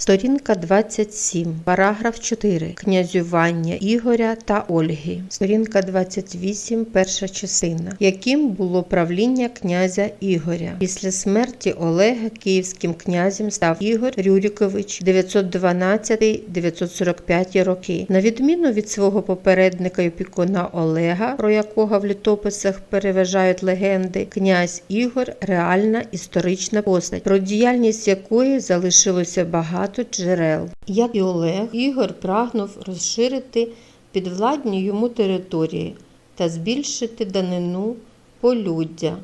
Сторінка 27, параграф 4. Князювання Ігоря та Ольги. Сторінка 28, перша частина. Яким було правління князя Ігоря? Після смерті Олега київським князем став Ігор Рюрикович 912-945 роки. На відміну від свого попередника і опікуна Олега, про якого в літописах переважають легенди, князь Ігор реальна історична постать, про діяльність якої залишилося багато джерел. Як і Олег, Ігор прагнув розширити підвладні йому території та збільшити данину полюддя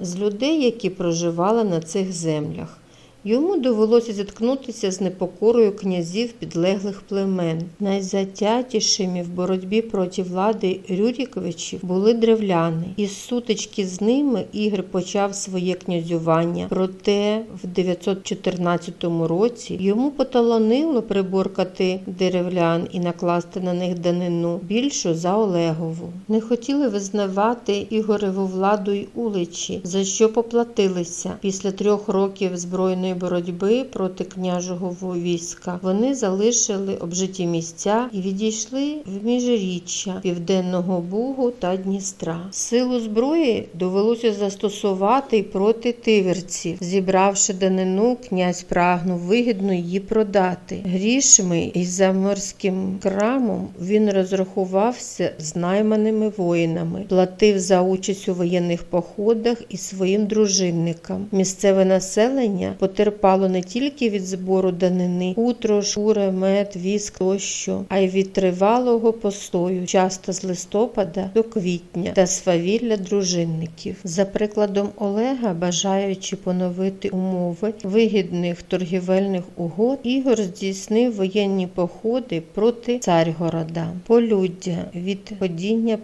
з людей, які проживали на цих землях. Йому довелося зіткнутися з непокорою князів підлеглих племен. Найзатятішими в боротьбі проти влади Рюріковичів були древляни. Із сутички з ними Ігор почав своє князювання. Проте в 914 році йому поталанило приборкати деревлян і накласти на них данину більшу за Олегову. Не хотіли визнавати Ігореву владу й уличі, за що поплатилися після трьох років збройної боротьби проти княжого війська. Вони залишили обжиті місця і відійшли в міжріччя Південного Бугу та Дністра. Силу зброї довелося застосувати й проти тиверців. Зібравши данину, князь прагнув вигідно її продати. Грішми і за морським крамом він розрахувався з найманими воїнами, платив за участь у воєнних походах і своїм дружинникам. Місцеве населення потерпало не тільки від збору данини, утро, шура, мед, віск тощо, а й від тривалого постою, часто з листопада до квітня та свавілля дружинників. За прикладом Олега, бажаючи поновити умови вигідних торгівельних угод, Ігор здійснив воєнні походи проти Царьгорода, полюддя. Від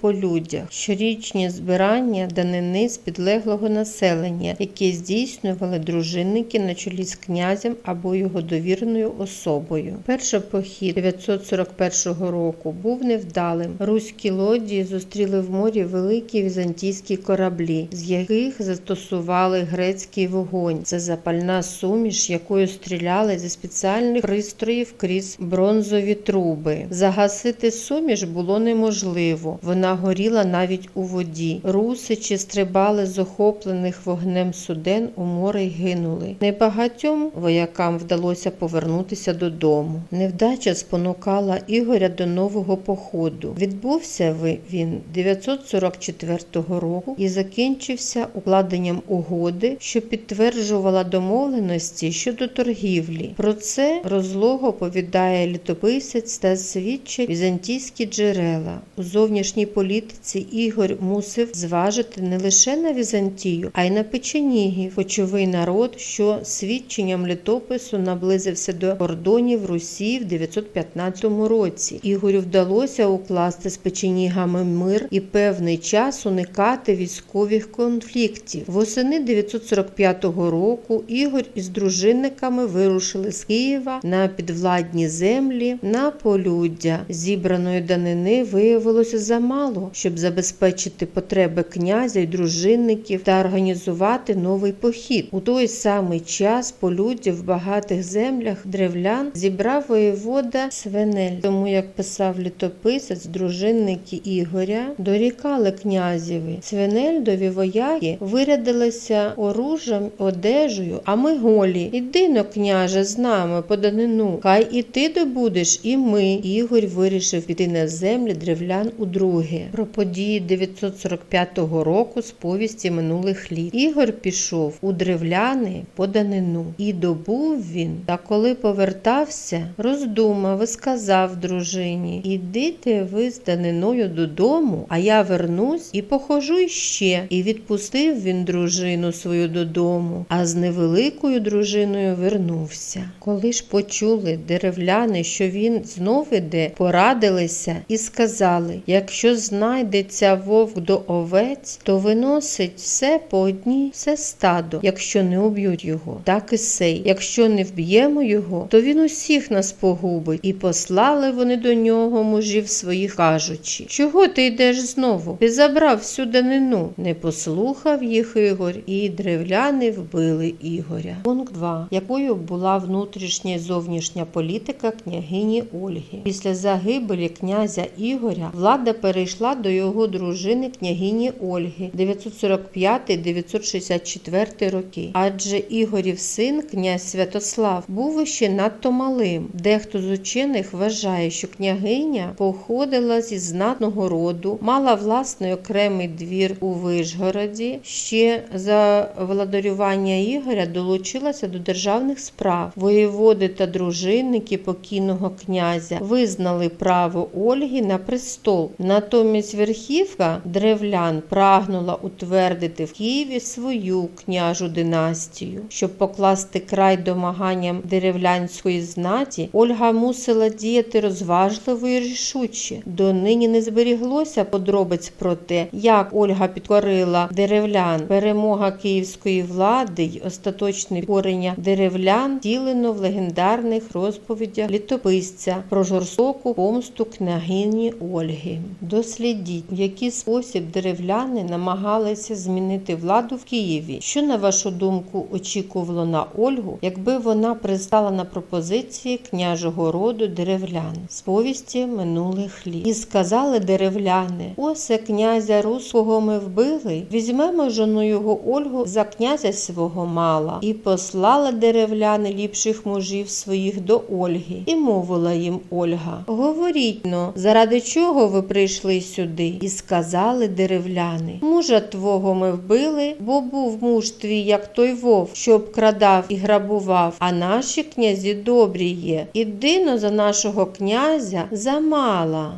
по людях, щорічні збирання данини з підлеглого населення, які здійснювали дружинники на чолі з князем або його довіреною особою. Перший похід 941 року був невдалим. Руські лодії зустріли в морі великі візантійські кораблі, з яких застосували грецький вогонь. Це запальна суміш, якою стріляли зі спеціальних пристроїв крізь бронзові труби. Загасити суміш було неможливо. Вона горіла навіть у воді. Русичі стрибали з охоплених вогнем суден у море й гинули. Небагатьом воякам вдалося повернутися додому. Невдача спонукала Ігоря до нового походу. Відбувся він 944 року і закінчився укладенням угоди, що підтверджувала домовленості щодо торгівлі. Про це розлого повідає літописець та свідчать візантійські джерела. У зовнішній політиці Ігор мусив зважити не лише на Візантію, а й на печенігів, кочовий народ, що свідченням літопису наблизився до кордонів Русі в 915 році. Ігорю вдалося укласти з печенігами мир і певний час уникати військових конфліктів. Восени 945 року Ігор із дружинниками вирушили з Києва на підвладні землі на полюддя. Зібраної данини виявилося замало, щоб забезпечити потреби князя й дружинників та організувати новий похід. У той самий час полюддя в багатих землях древлян зібрав воєвода Свенель. Тому, як писав літописець, дружинники Ігоря дорікали князєві. Свенельдові вояки вирядилися оружжям, одежею, а ми голі. Іди но, княже, з нами по данину. Хай і ти добудеш, і ми. Ігор вирішив піти на землі древлян удруге. Про події 945 року з повісті минулих літ. Ігор пішов у древляни по данину. І добув він, та коли повертався, роздумав і сказав дружині: Ідите ви з даниною додому, а я вернусь і похожу іще. І відпустив він дружину свою додому, а з невеликою дружиною вернувся. Коли ж почули деревляни, що він знов іде, порадилися і сказали: якщо знайдеться вовк до овець, то виносить все по одній, все стадо, якщо не уб'ють його. Так і сей. Якщо не вб'ємо його, то він усіх нас погубить. І послали вони до нього мужів своїх, кажучи: Чого ти йдеш знову? Ти забрав всю данину. Не послухав їх Ігор, і древляни вбили Ігоря. Пункт 2. Якою була внутрішня і зовнішня політика княгині Ольги? Після загибелі князя Ігоря влада перейшла до його дружини княгині Ольги 945-964 роки. Адже Ігорів син, князь Святослав, був ще надто малим. Дехто з учених вважає, що княгиня походила зі знатного роду, мала власний окремий двір у Вишгороді. Ще за владарювання Ігоря долучилася до державних справ. Воєводи та дружинники покійного князя визнали право Ольги на престол. Натомість верхівка древлян прагнула утвердити в Києві свою княжу династію. Щоб покласти край домаганням деревлянської знаті, Ольга мусила діяти розважливо і рішуче. Донині не зберіглося подробиць про те, як Ольга підкорила деревлян. Перемога київської влади й остаточне корення деревлян втілено в легендарних розповідях літописця про жорстоку помсту княгині Ольги. Дослідіть, в який спосіб деревляни намагалися змінити владу в Києві. Що на вашу думку очікувало на Ольгу, якби вона пристала на пропозиції княжого роду деревлян з повісті минулих літ? І сказали деревляни: Осе князя руського ми вбили, візьмемо жону його Ольгу за князя свого мала. І послала деревляни ліпших мужів своїх до Ольги, і мовила їм Ольга: Говоріть но, заради чого ви прийшли сюди? І сказали деревляни: Мужа твого ми вбили, бо був муж твій, як той вов, що обкрадав і грабував. А наші князі добрі є. Іди но за нашого князя замала.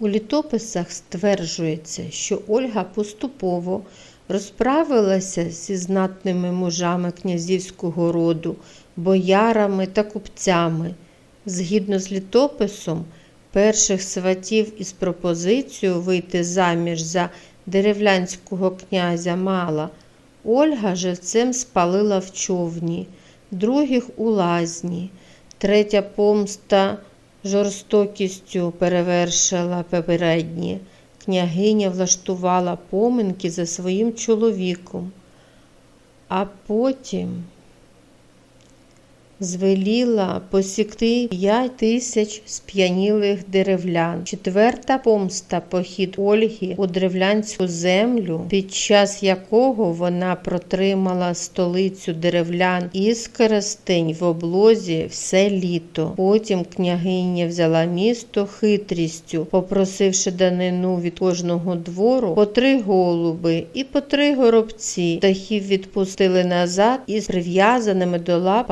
У літописах стверджується, що Ольга поступово розправилася зі знатними мужами князівського роду, боярами та купцями. Згідно з літописом, перших сватів із пропозицією вийти заміж за деревлянського князя мала, Ольга живцем спалила в човні, других у лазні, третя помста жорстокістю перевершила попередні. Княгиня влаштувала поминки за своїм чоловіком, а потім звеліла посікти п'ять тисяч сп'янілих деревлян. Четверта помста похід Ольги у древлянську землю, під час якого вона протримала столицю деревлян із Коростень в облозі все літо. Потім княгиня взяла місто хитрістю, попросивши данину від кожного двору по три голуби і по три горобці. Птахів відпустили назад із прив'язаними до лап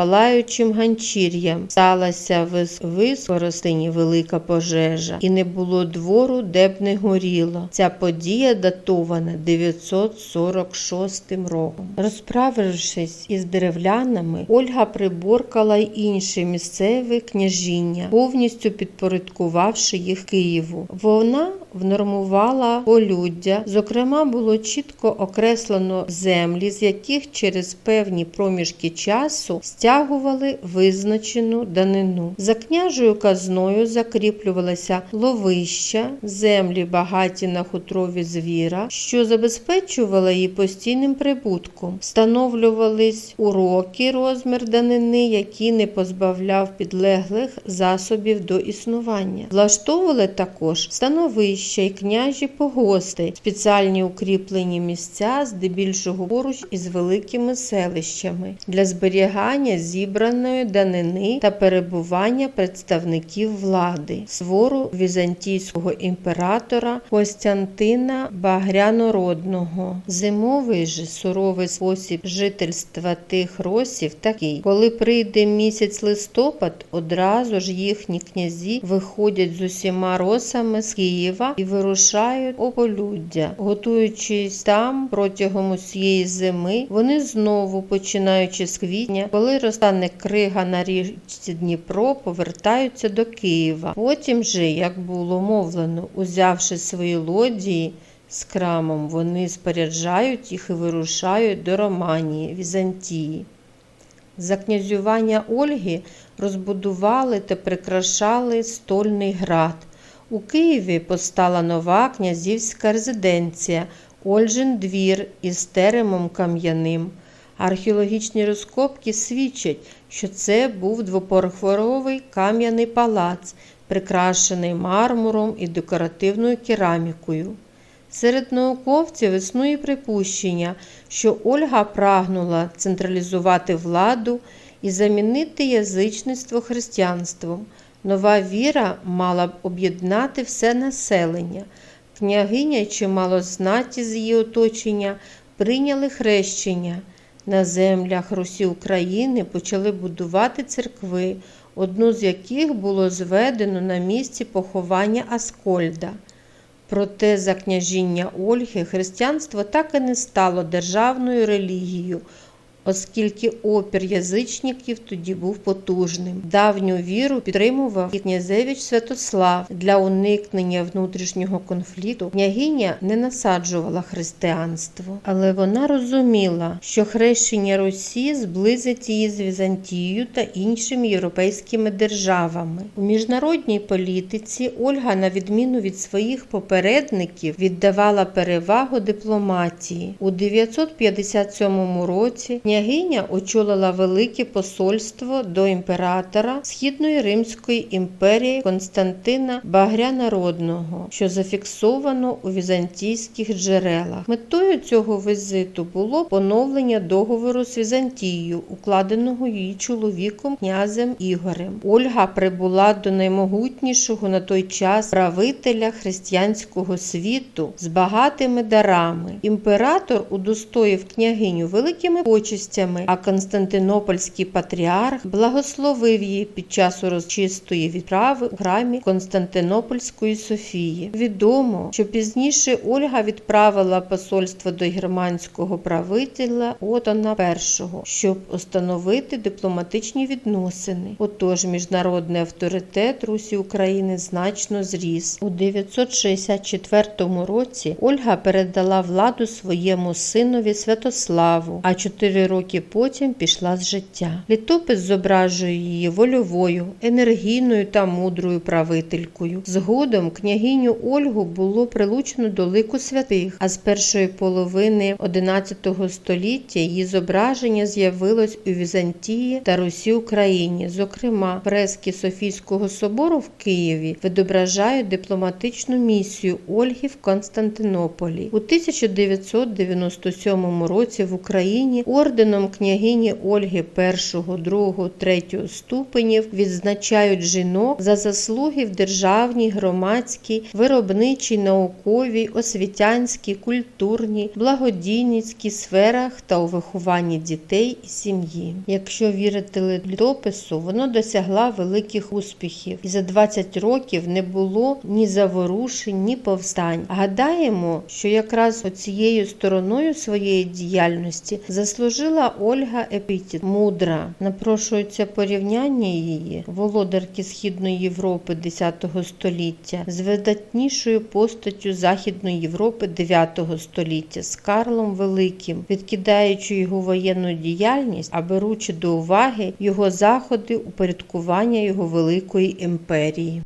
палаючим ганчір'ям. Сталася Вискоростині велика пожежа, і не було двору, де б не горіло. Ця подія датована 946 роком. Розправившись із деревлянами, Ольга приборкала й інші місцеві княжіння, повністю підпорядкувавши їх Києву. Вона внормувала полюддя. Зокрема, було чітко окреслено землі, з яких через певні проміжки часу стягували визначену данину. За княжою казною закріплювалися ловища, землі багаті на хутрові звіра, що забезпечували її постійним прибутком. Встановлювались уроки розмір данини, який не позбавляв підлеглих засобів до існування. Влаштовували також становища й княжі погости, спеціальні укріплені місця, здебільшого поруч із великими селищами для зберігання зібраної данини та перебування представників влади, свору візантійського імператора Костянтина Багрянородного. Зимовий же суровий спосіб жительства тих росів такий, коли прийде місяць листопад, одразу ж їхні князі виходять з усіма росами з Києва і вирушають у полюддя. Готуючись там протягом усієї зими, вони знову, починаючи з квітня, коли розтане крига на річці Дніпро, повертаються до Києва. Потім же, як було мовлено, узявши свої лодії, з крамом, вони споряджають їх і вирушають до Романії, Візантії. За князювання Ольги розбудували та прикрашали стольний град. У Києві постала нова князівська резиденція Ольжин двір із теремом кам'яним. Археологічні розкопки свідчать, що це був двоповерховий кам'яний палац, прикрашений мармуром і декоративною керамікою. Серед науковців існує припущення, що Ольга прагнула централізувати владу і замінити язичництво християнством. Нова віра мала б об'єднати все населення. Княгиня чимало знаті з її оточення прийняли хрещення. На землях Русі України почали будувати церкви, одну з яких було зведено на місці поховання Аскольда. Проте за княжіння Ольги християнство так і не стало державною релігією, оскільки опір язичників тоді був потужним. Давню віру підтримував і князевич Святослав. Для уникнення внутрішнього конфлікту княгиня не насаджувала християнство, але вона розуміла, що хрещення Русі зблизить її з Візантією та іншими європейськими державами. У міжнародній політиці Ольга, на відміну від своїх попередників, віддавала перевагу дипломатії. У 957 році княгиня очолила велике посольство до імператора Східної Римської імперії Константина Багрянародного, що зафіксовано у візантійських джерелах. Метою цього візиту було поновлення договору з Візантією, укладеного її чоловіком князем Ігорем. Ольга прибула до наймогутнішого на той час правителя християнського світу з багатими дарами. Імператор удостоїв княгиню великими почестями, а Константинопольський патріарх благословив її під час урочистої відправи у храмі Константинопольської Софії. Відомо, що пізніше Ольга відправила посольство до германського правителя Отона І, щоб установити дипломатичні відносини. Отож, міжнародний авторитет Русі України значно зріс. У 964 році Ольга передала владу своєму синові Святославу, а чотири роки потім пішла з життя. Літопис зображує її вольовою, енергійною та мудрою правителькою. Згодом княгиню Ольгу було прилучено до лику святих, а з першої половини XI століття її зображення з'явилось у Візантії та Русі Україні. Зокрема, фрески Софійського собору в Києві відображають дипломатичну місію Ольги в Константинополі. У 1997 році в Україні орденом княгині Ольги першого, другого, третього ступенів відзначають жінок за заслуги в державній, громадській, виробничій, науковій, освітянській, культурній, благодійницькій сферах та у вихованні дітей і сім'ї. Якщо вірити літопису, воно досягла великих успіхів, і за 20 років не було ні заворушень, ні повстань. Гадаємо, що якраз оцією стороною своєї діяльності заслужила Ольга Епітіт мудра. Напрошується порівняння її володарки Східної Європи X століття з видатнішою постаттю Західної Європи IX століття з Карлом Великим, відкидаючи його воєнну діяльність, а беручи до уваги його заходи упорядкування його великої імперії.